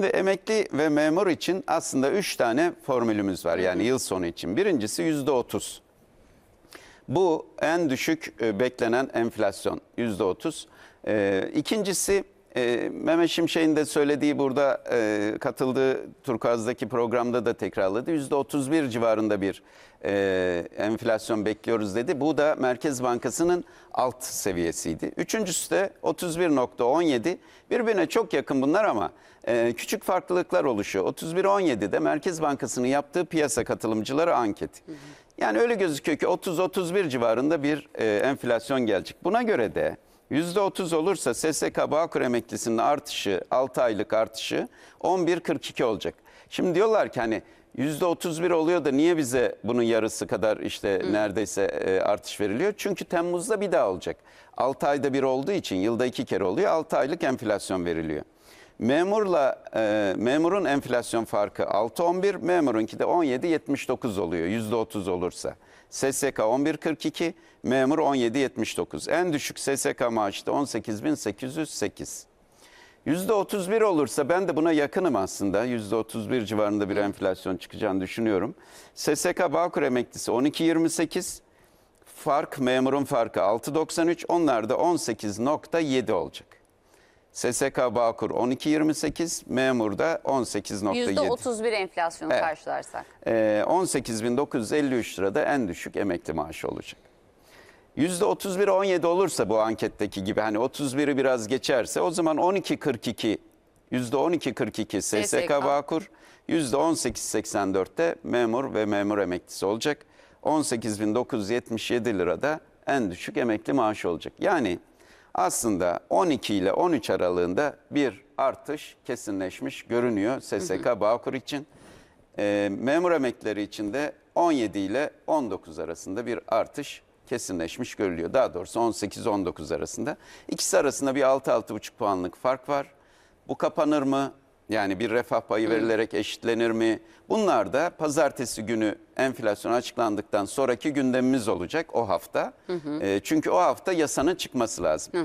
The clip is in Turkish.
Şimdi emekli ve memur için aslında 3 tane formülümüz var yani yıl sonu için. Birincisi %30. Bu en düşük e, beklenen enflasyon %30. E, İkincisi e, Mehmet Şimşek'in de söylediği burada e, katıldığı Turkuaz'daki programda da tekrarladı. %31 civarında bir e, enflasyon bekliyoruz dedi. Bu da Merkez Bankası'nın alt seviyesiydi. Üçüncüsü de 31.17 birbirine çok yakın bunlar ama e, küçük farklılıklar oluşuyor. 31.17'de Merkez Bankası'nın yaptığı piyasa katılımcıları anketi. Yani öyle gözüküyor ki 30-31 civarında bir e, enflasyon gelecek. Buna göre de %30 olursa SSK Bağkur emeklisinin artışı 6 aylık artışı 11.42 olacak. Şimdi diyorlar ki hani %31 oluyor da niye bize bunun yarısı kadar işte neredeyse e, artış veriliyor? Çünkü Temmuz'da bir daha olacak. 6 ayda bir olduğu için yılda iki kere oluyor 6 aylık enflasyon veriliyor. Memurla e, memurun enflasyon farkı 6.11, memurunki de 17.79 oluyor %30 olursa. SSK 11.42, memur 17.79. En düşük SSK maaşı da 18.808. %31 olursa ben de buna yakınım aslında. %31 civarında bir enflasyon çıkacağını düşünüyorum. SSK Bağkur emeklisi 12.28, fark memurun farkı 6.93, onlar da 18.7 olacak. SSK Bağkur 12.28, memur da 18.7. %31 enflasyonu Evet. karşılarsak. Ee, 18.953 lirada en düşük emekli maaşı olacak. %31 17 olursa bu anketteki gibi hani 31'i biraz geçerse o zaman 12.42 %12.42 SSK SSK. Bağkur %18.84'te memur ve memur emeklisi olacak. 18.977 lirada en düşük emekli maaşı olacak. Yani aslında 12 ile 13 aralığında bir artış kesinleşmiş görünüyor SSK Bağkur için. E, memur emeklileri için de 17 ile 19 arasında bir artış kesinleşmiş görülüyor. Daha doğrusu 18-19 arasında. İkisi arasında bir 6-6,5 puanlık fark var. Bu kapanır mı? Yani bir refah payı verilerek eşitlenir mi? Bunlar da pazartesi günü enflasyon açıklandıktan sonraki gündemimiz olacak o hafta. E, çünkü o hafta yasanın çıkması lazım.